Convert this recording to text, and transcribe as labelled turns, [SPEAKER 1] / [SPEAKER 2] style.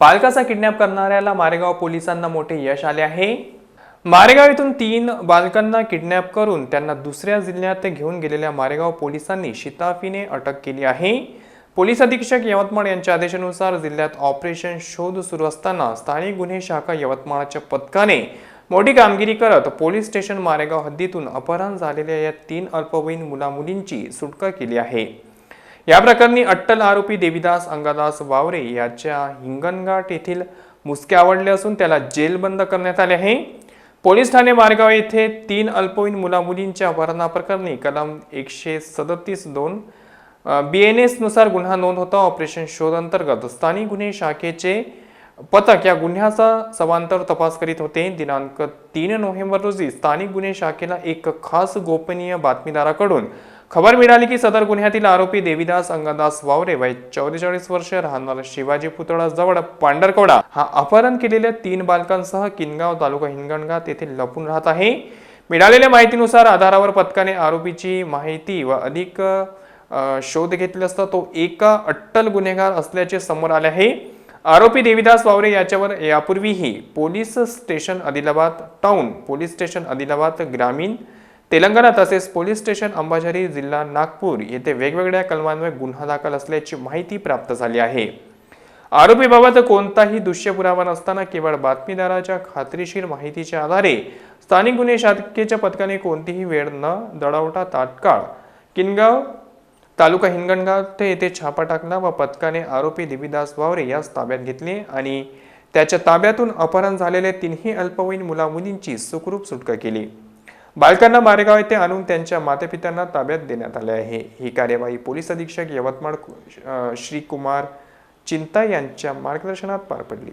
[SPEAKER 1] बालकाचा किडनॅप करणाऱ्याला मारेगाव पोलिसांना मोठे यश आले आहे. मारेगाव येथून तीन बालकांना किडनॅप करून त्यांना दुसऱ्या जिल्ह्यात घेऊन गेलेल्या मारेगाव पोलिसांनी शिताफीने अटक केली आहे. पोलीस अधीक्षक यवतमाळ यांच्या आदेशानुसार जिल्ह्यात ऑपरेशन शोध सुरू असताना स्थानिक गुन्हे शाखा यवतमाळच्या पथकाने मोठी कामगिरी करत पोलीस स्टेशन मारेगाव हद्दीतून अपहरण झालेल्या या तीन अल्पवयीन मुलामुलींची सुटका केली आहे. या प्रकरणी अट्टल आरोपी देवीदास अंगादास वावरे याच्या हिंगणघाट येथील मुसके आवडले असून त्याला जेलबंद करण्यात आले आहे. पोलीस ठाणे मार्गाव येथे तीन अल्पवयीन मुलामुलींच्या अपहरणाप्रकरणी कलम एकशे सदतीस दोन बी एन एसनुसार गुन्हा नोंद होता. ऑपरेशन शोध अंतर्गत स्थानिक गुन्हे शाखेचे पथक या गुन्ह्याचा समांतर तपास करीत होते. दिनांक तीन नोव्हेंबर रोजी स्थानिक गुन्हे शाखेला एक खास गोपनीय बातमीदाराकडून खबर मिळाली की सदर गुन्ह्यातील आरोपी देवीदास अंगदास वावरे वय चौवेचाळीस वर्ष राहणार शिवाजी पुतळा जवळ पांढरकवडा. हा अपहरण केलेल्या तीन बालकांसह किनगाव तालुका हिंगणगा येथे लपून राहत आहे. मिळालेल्या माहितीनुसार आधारावर पथकाने आरोपीची माहिती व अधिक शोध घेतला असता तो एका अट्टल गुन्हेगार असल्याचे समोर आले आहे. आरोपी देवीदास वावरे याच्यावर यापूर्वीही police station Adilabad town police station Adilabad ग्रामीण तेलंगणा तसेच पोलीस स्टेशन अंबाझरी जिल्हा नागपूर येथे वेगवेगळ्या कलमांवर गुन्हा दाखल असल्याची माहिती प्राप्त झाली आहे. आरोपीबाबत कोणताही दृश्य पुरावा नसताना केवळ बातमीदाराच्या खात्रीशीर माहितीच्या आधारे स्थानिक गुन्हे शाखेच्या पथकाने कोणतीही वेळ न दडवता तात्काळ किनगाव तालुका हिंगणघाट येथे छापा टाकला व पथकाने आरोपी देवीदास वावरे यास ताब्यात घेतले आणि त्याच्या ताब्यातून अपहरण झालेल्या तिन्ही अल्पवयीन मुलामुलींची सुखरूप सुटका केली. बालकांना मारेगाव येथे आणून त्यांच्या मातापित्यांना ताब्यात देण्यात आले आहे. ही कार्यवाही पोलीस अधीक्षक यवतमाळ श्रीकुमार चिंता यांच्या मार्गदर्शनात पार पडली.